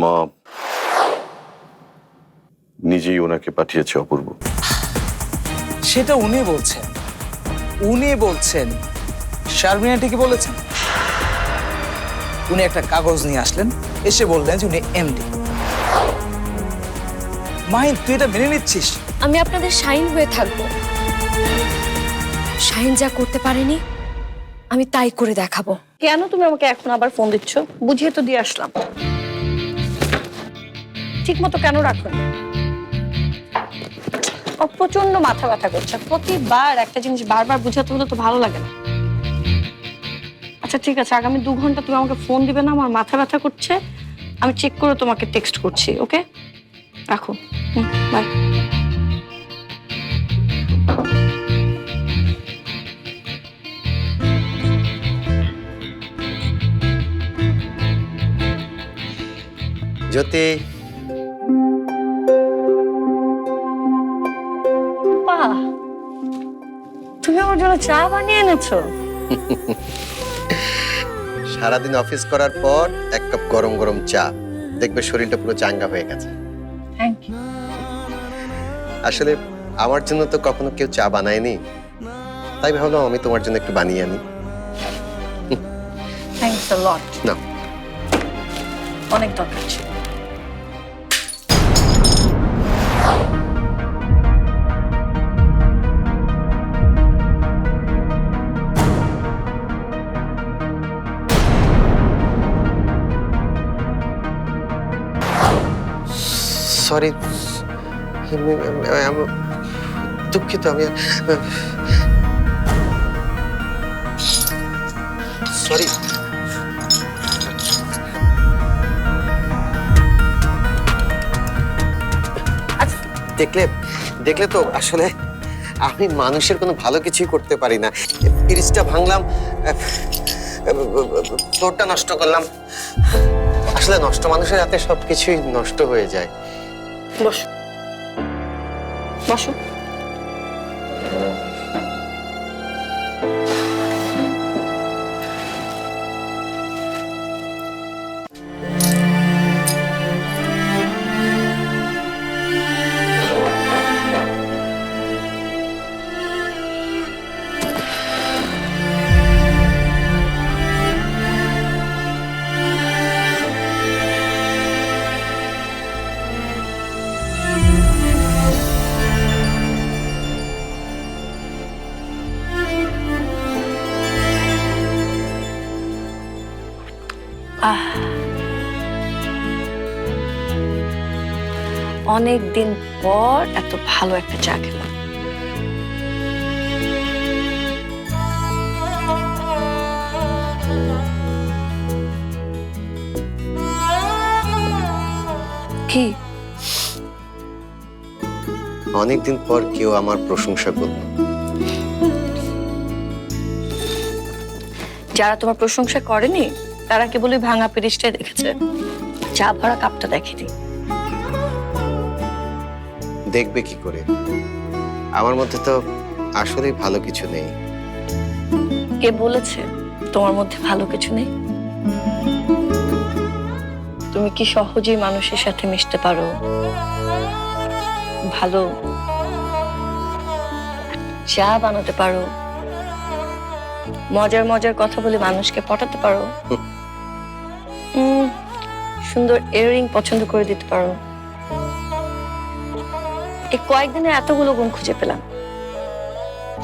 মা নিজেই ওনাকে পাঠিয়েছে অপূর্ব। সেটা উনি বলছেন। উনি বলছেন। শারমিনা ঠিকই বলেছেন। উনি একটা কাগজ নিয়ে আসলেন। এসে বললেন যে উনি এমডি। মাহিন তুই এটা মেনে নিচ্ছিস? আমি আপনাদের শাইন হয়ে থাকব। শাইন যা করতে পারেনি আমি তাই করে দেখাবো। কেন তুমি আমাকে এখন আবার ফোন দিচ্ছ? বুঝিয়ে তো দিয়ে আসলাম। ঠিক মতো কেন রাখো প্রচণ্ড মাথা ব্যথা করছে। প্রতিবার একটা জিনিস বারবার বুঝাতে হলে তো ভালো লাগে না। আচ্ছা ঠিক আছে, আগামী দু ঘণ্টা তুমি আমাকে ফোন দিবে না, আমার মাথা ব্যথা করছে। আমি চেক করে তোমাকে টেক্সট করছি, ওকে? রাখো। বাই জ্যোতি তুমি আমার জন্য চা বানিয়ে এনেছো? সারাদিন অফিস করার পর এক কাপ গরম গরম চা। দেখবে শরীরটা পুরো চাঙ্গা হয়ে গেছে। থ্যাংক ইউ আসলে আমার জন্য তো কখনো কেউ চা বানায়নি। তাই ভাবলাম আমি তোমার জন্য একটু বানিয়ে আনি। থ্যাংকস আ লট না অনেক দরকার ছিল। সরি দুঃখিত, আমি সরি। দেখলে দেখলে তো আসলে আমি মানুষের কোনো ভালো কিছুই করতে পারি না। ফ্রিজটা ভাঙলাম ফ্লোরটা নষ্ট করলাম। আসলে নষ্ট মানুষের হাতে সব কিছুই নষ্ট হয়ে যায়। বসো। বসো। আহ। অনেক দিন পর এত ভালো একটা চা খেলাম। কি? অনেকদিন পর কেউ আমার প্রশংসা করল। যারা তোমার প্রশংসা করেনি তারা কেবল ওই ভাঙা পিরিচটাই দেখেছে চা ভরা কাপটা দেখেনি। দেখবে কি করে? আমার মধ্যে তো আসলেই ভালো কিছু নেই। কে বলেছে তোমার মধ্যে ভালো কিছু নেই? তুমি কি সহজেই মানুষের সাথে মিশতে পারো? ভালো। চা বানাতে পারো। মজার মজার কথা বলে মানুষকে পটাতে পারো। সুন্দর ইয়ারিং পছন্দ করে দিতে পারো। এই কয়েকদিনে এতগুলো গুণ খুঁজে পেলাম।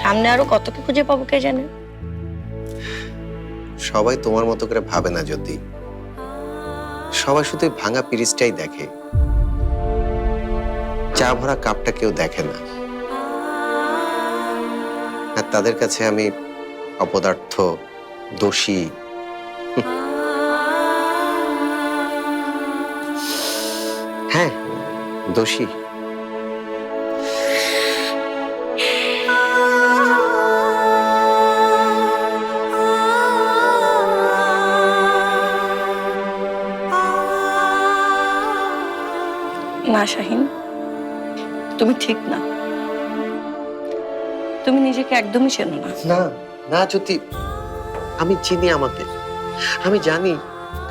সামনে আরও কত কি খুঁজে পাবো কে জানে? সবাই তোমার মতো করে ভাবে না যদি সবাই শুধু ভাঙা পিরিচটাই দেখে। চা ভরা কাপটা কেউ দেখে না। আর তাদের কাছে আমি অপদার্থ, দোষী দোষী। না শাহিন তুমি ঠিক না। তুমি নিজেকে একদমই চেনো না। না না যদি আমি চিনি আমাকে আমি জানি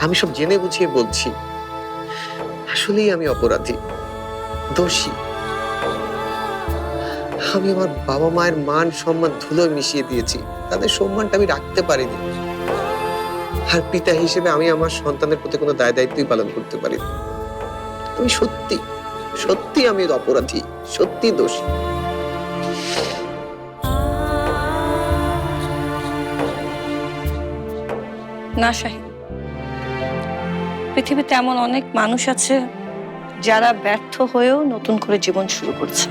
আমি সব জেনে বুঝিয়ে বলছি। আসলেই আমি অপরাধী। দোষী। আমি আমার বাবা মায়ের মান সম্মান ধুলোয় মিশিয়ে দিয়েছি। তাদের সম্মানটা আমি রাখতে পারিনি। আর পিতা হিসেবে আমি আমার সন্তানের প্রতি কোনো দায় দায়িত্বই পালন করতে পারিনি। আমি সত্যি সত্যি আমি অপরাধী, সত্যি দোষী। না, শাহিন। পৃথিবীতে এমন অনেক মানুষ আছে যারা ব্যর্থ হয়েও নতুন করে জীবন শুরু করছে।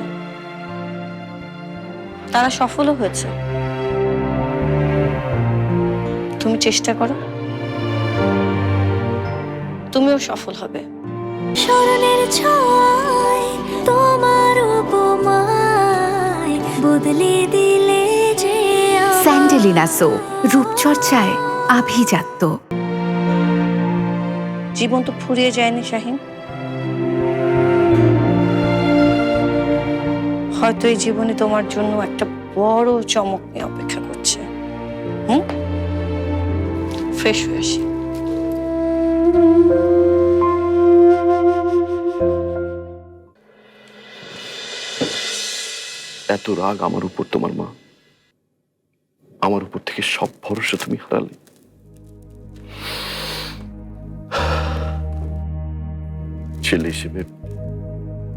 তারা সফলও হয়েছে। তুমি চেষ্টা করো। তুমিও সফল হবে। স্মরণের ছয় তোমার উপমায় বদলে দিলে যে। স্যান্ডেলিনা সো রূপচর্চায় আভিজাত্য। জীবন তো ফুরিয়ে যায়নি শাহিন। হয়তো এই জীবনে তোমার জন্য একটা বড় চমক নিয়ে অপেক্ষা করছে। হুম? ফ্রেশ হয়ে আসি। এত রাগ আমার উপর তোমার মা। আমার উপর থেকে সব ভরসা তুমি হারালে। ছেলে হিসেবে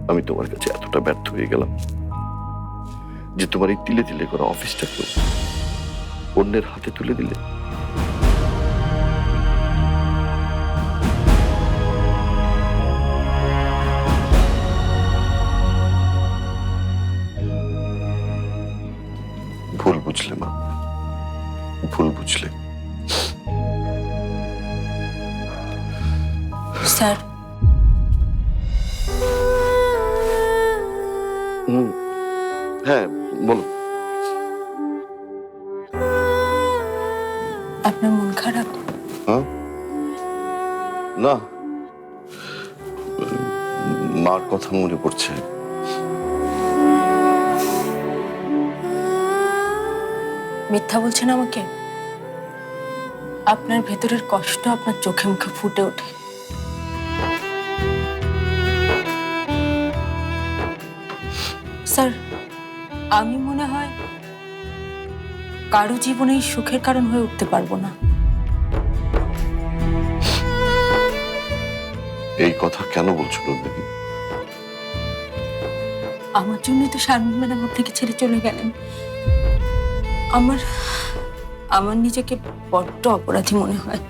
আমি তোমার কাছে এতটা ব্যর্থ হয়ে গেলাম। যে তোমার এই তিলে তিলে করা অফিসটাকে অন্যের হাতে তুলে দিলে। ভুল বুঝলে মা। ভুল বুঝলে। স্যার। হুম। হ্যাঁ বলো আপনার মন খারাপ? হ্যাঁ? না। মার কথা মনে পড়ছে। মিথ্যা বলছেন আমাকে? আপনার ভেতরের কষ্ট আপনার চোখে মুখে ফুটে ওঠে। স্যার আমি মনে হয় কারও জীবনেই সুখের কারণ হয়ে উঠতে পারব না। এই কথা কেন বলছো নন্দিনী? আমার জন্যই তো শারমিন ম্যাডাম আপনাকে ছেড়ে চলে গেলেন। আমার আমার নিজেকে বড্ড অপরাধী মনে হয়।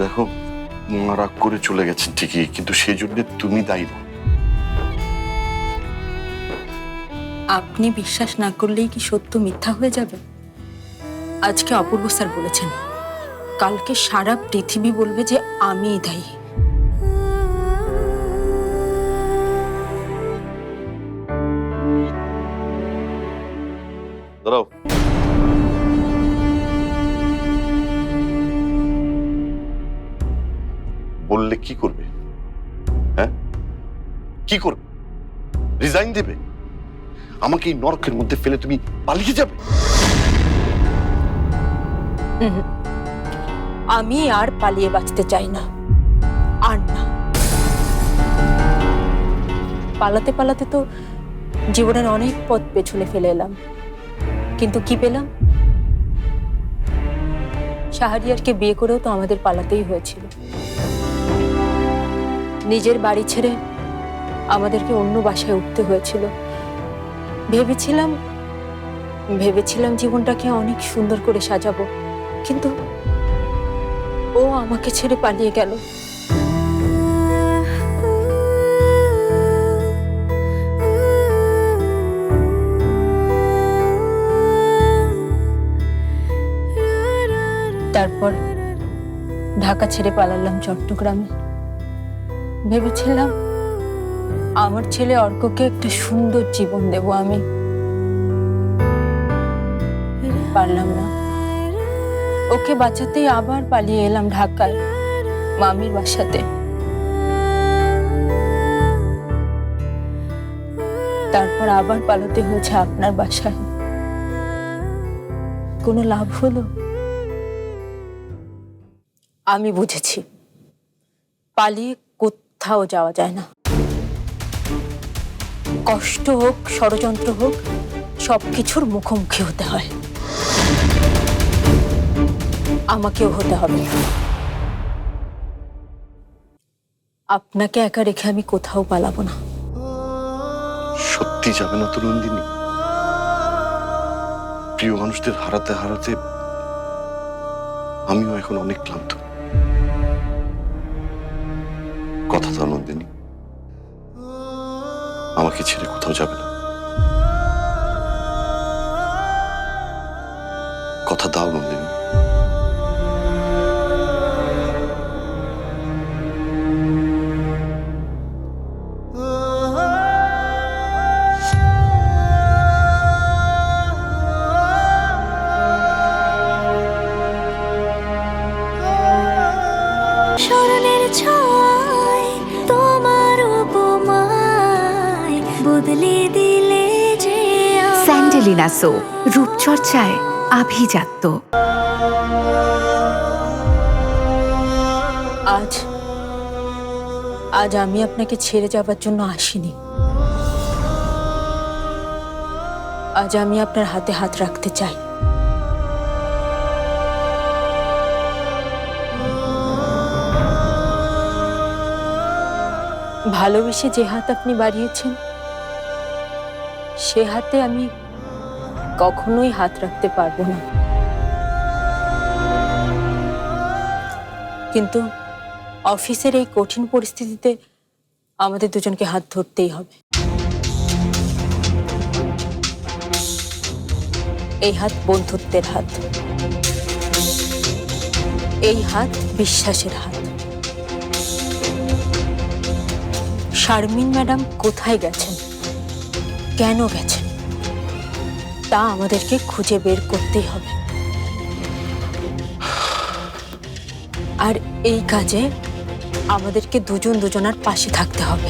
দেখো রাগ করে চলে গেছেন ঠিকই কিন্তু সেই জন্য তুমি দায়ী না। আপনি বিশ্বাস না করলেই কি সত্য মিথ্যা হয়ে যাবে? আজকে অপূর্ব স্যার বলেছেন, কালকে সারা পৃথিবী বলবে যে আমিই দায়ী। বললে কি করবে? হ্যাঁ? কি করবে? রিজাইন দেবে? আমাকে এই নরকের মধ্যে ফেলে তুমি পালিয়ে যাবে। আমি আর পালিয়ে বাঁচতে চাই না। আর না। পালাতে পালাতে তো জীবনের অনেক পথ পেছনে ফেলে এলাম। কিন্তু কি পেলাম? শাহরিয়ারকে বিয়ে করেও তো আমাদের পালাতেই হয়েছিল। নিজের বাড়ি ছেড়ে আমাদেরকে অন্য বাসায় উঠতে হয়েছিল। ভেবেছিলাম ভেবেছিলাম জীবনটাকে অনেক সুন্দর করে সাজাবো, কিন্তু ও আমাকে ছেড়ে পালিয়ে গেল। তারপর ঢাকা ছেড়ে পালালাম চট্টগ্রামে। ভেবেছিলাম আমার ছেলে অর্ককে একটা সুন্দর জীবন দেব আমি। পারলাম না। ওকে বাঁচাতেই আবার পালিয়ে এলাম ঢাকায়, মামির বাসাতে। তারপর আবার পালাতে হয়েছে আপনার বাসায়। কোনো লাভ হলো? আমি বুঝেছি। পালিয়ে কোথাও যাওয়া যায় না। কষ্ট হোক, ষড়যন্ত্র হোক সব কিছুর মুখোমুখি হতে হয়। আমাকেও হতে হবে। আপনাকে একা রেখে আমি কোথাও পালাবো না। সত্যি যাবে না তো নন্দিনী। প্রিয় মানুষদের হারাতে হারাতে আমিও এখন অনেক ক্লান্ত। আমাকে ছেড়ে কোথাও যাবে না। কথা দাও নন্দিনী। আমায়। সো রূপচর্চায় আভিজাত্য আজ আজ আমি আপনাকে ছেড়ে যাবার জন্য আসিনি আজ আমি আপনার হাতে হাত রাখতে চাই ভালোবেসে যে হাত আপনি বাড়িয়েছেন, সে হাতে আমি কখনোই হাত রাখতে পারব না। কিন্তু অফিসের এই কঠিন পরিস্থিতিতে আমাদের দুজনকে হাত ধরতেই হবে। এই হাত বন্ধুত্বের হাত। এই হাত বিশ্বাসের হাত। শারমিন ম্যাডাম কোথায় গেছেন? কেন গেছেন? তা আমাদেরকে খুঁজে বের করতেই হবে। আর এই কাজে আমাদেরকে দুজন দুজনার পাশে থাকতে হবে।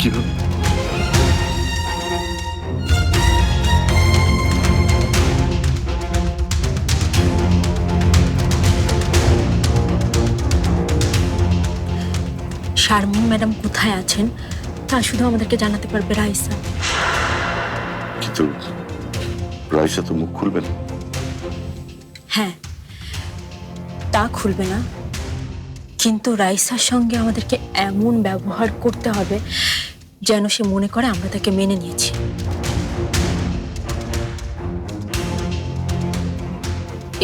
কীভাবে শারমিন ম্যাডাম কোথায় আছেন? তা শুধু আমাদেরকে জানাতে পারবে রাইসা। কিন্তু রাইসা তো মুখ খুলবে না। হ্যাঁ তা খুলবে না। কিন্তু রাইসার সঙ্গে আমাদেরকে এমন ব্যবহার করতে হবে যেন সে মনে করে আমরা তাকে মেনে নিয়েছি।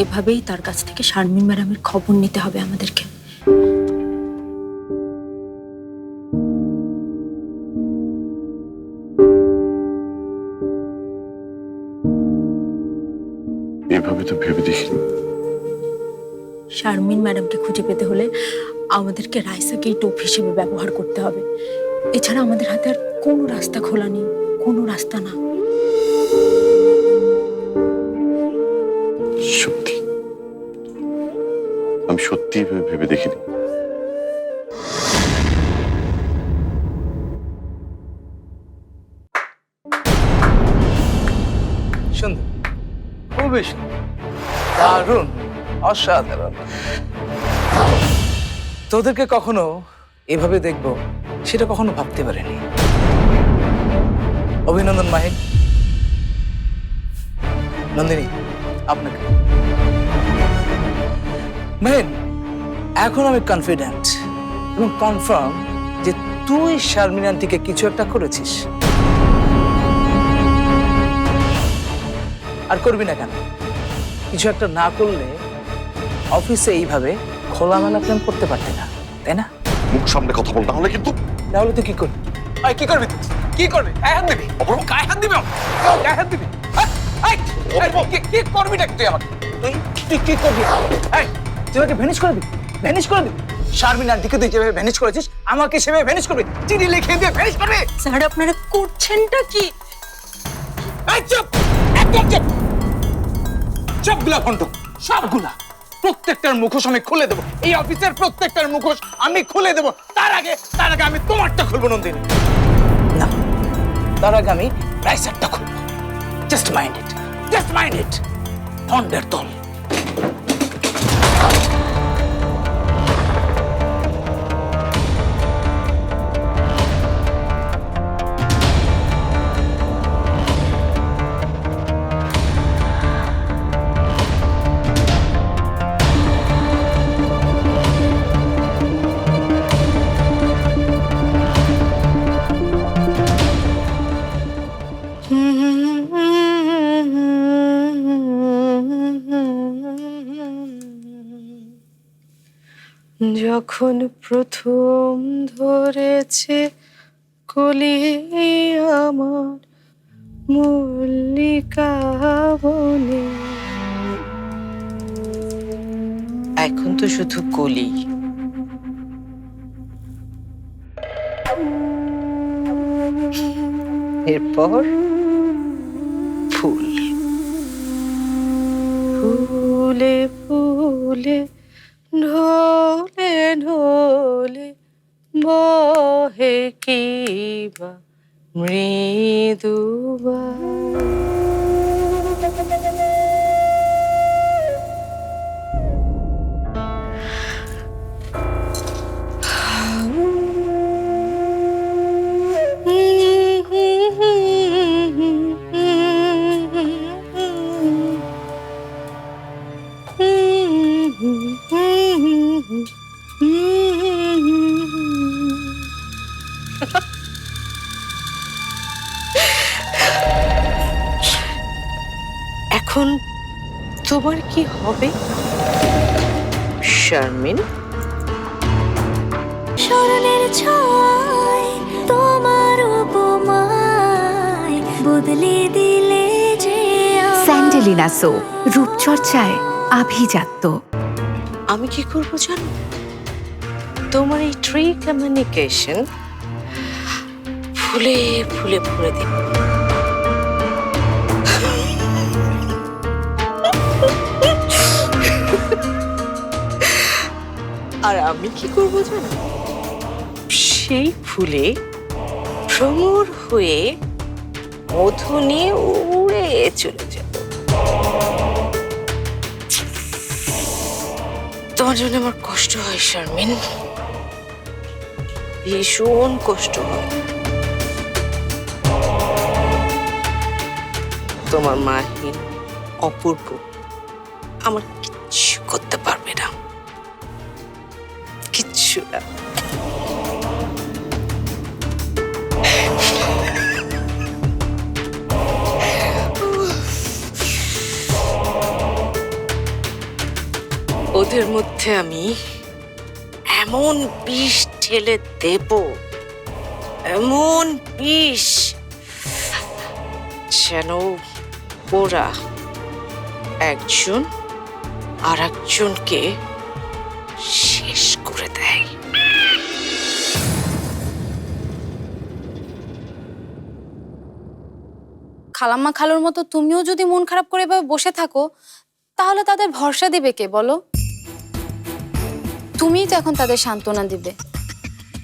এভাবেই তার কাছ থেকে শারমিন ম্যাডামের খবর নিতে হবে আমাদেরকে। এভাবে তো ভেবে দেখিনি। শারমিন ম্যাডামকে খুঁজে পেতে হলে আমাদেরকে রাইসাকেই টোপ হিসেবে ব্যবহার করতে হবে। এছাড়া আমাদের হাতে আর কোনো রাস্তা খোলা নেই কোনো রাস্তা না। সত্যি? আমি সত্যি ভেবে দেখিনি। সুন্দর দারুণ, অসাধারণ। তোদেরকে কখনো এভাবে দেখব সেটা কখনো ভাবতে পারিনি। অভিনন্দন মাহিন নন্দিনী, আপনাকে। মাহিন এখন আমি কনফিডেন্ট এবং কনফার্ম যে তুই শারমিন আন্টিকে কিছু একটা করেছিস। আর করবি না কেন? কিছু একটা না করলে অফিসে এইভাবে খোলামেলা প্রেম করতে পারতে না তাই না? মুখ সামনে কথা বল না হলে কিন্তু তাহলে তুই কি করবি? আই কি করবি তুই? কি করবি? গায়ে হাত দিবি? গায়ে হাত দিবি আমাকে? গায়ে হাত দিবি? হ্যাঁ? কি- কি করবি নাকি তুই আমাকে? তুই তুই কি করবি? এই তুই আমাকে ভ্যানিশ করে দিবি? ভ্যানিশ করে দিবি? শারমিন আন্টিকে তুই যেভাবে ভ্যানিশ করেছিস আমাকে সেভাবে ভ্যানিশ করবি? চিঠি লিখে দিয়ে ভ্যানিশ করবি? স্যার আপনারা করছেনটা কি? চুপ! একদম চুপ! সবগুলা খন্ড সবগুলা। প্রত্যেকটার মুখোশ আমি খুলে দেবো। এই অফিসের প্রত্যেকটার মুখোশ আমি খুলে দেবো। তার আগে তার আগে আমি তোমারটা খুলবো, নন্দিন। না, তার আগে আমি রাইসারটা খুলবো। Just mind it just mind it ফন্ডের দল। যখন প্রথম ধরেছে কলি আমার মল্লিকা বনে। এখন তো শুধু কলি। এরপর ফুল। ফুলে ফুলে ঢোলে ঢোলে বহে কিবা মৃদুবা তোমার কি হবে? শারমিন? স্মরণের ছয় তোমার উপমায় বদলে দিলে যে। স্যান্ডেলিনা সো রূপচর্চায় আভিজাত্য। আমি কি করব জানো? তোমার এই ট্রি কমিউনিকেশন ফুলে ফুলে ভরে দেব। আর আমি কি করব জানো? সেই ফুলে ভ্রমর হয়ে মধু নিয়ে উড়ে চলে যাব। তোমার জন্য আমার কষ্ট হয়, শারমিন। ভীষণ কষ্ট হয়। তোমার মাহিন অপূর্ব আমার কিচ্ছু ওদের মধ্যে আমি এমন বিষ ঢেলে দেব, এমন বিষ যেন ওরা একজন আর একজনকে খালাম্মা খালুর মতো তুমিও যদি মন খারাপ করে এভাবে বসে থাকো তাহলে তাদের ভরসা দিবে কে বলো? তুমিই তো এখন তাদের সান্ত্বনা দিবে।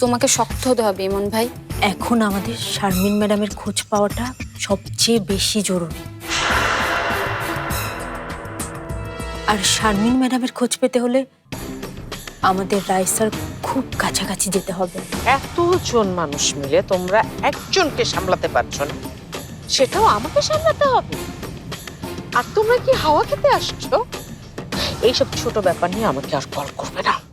তোমাকে শক্ত হতে হবে ইমন ভাই। এখন আমাদের শারমিন ম্যাডামের খোঁজ পাওয়াটা সবচেয়ে বেশি জরুরি। আর শারমিন ম্যাডামের খোঁজ পেতে হলে আমাদের রাইসার খুব কাছাকাছি যেতে হবে। এতজন মানুষ মিলে তোমরা একজনকে সামলাতে পারছ না। সেটাও আমাকে সামলাতে হবে। আর তোমরা কি হাওয়া খেতে আসছো? এইসব ছোট ব্যাপার নিয়ে আমাকে আর কল করবে না।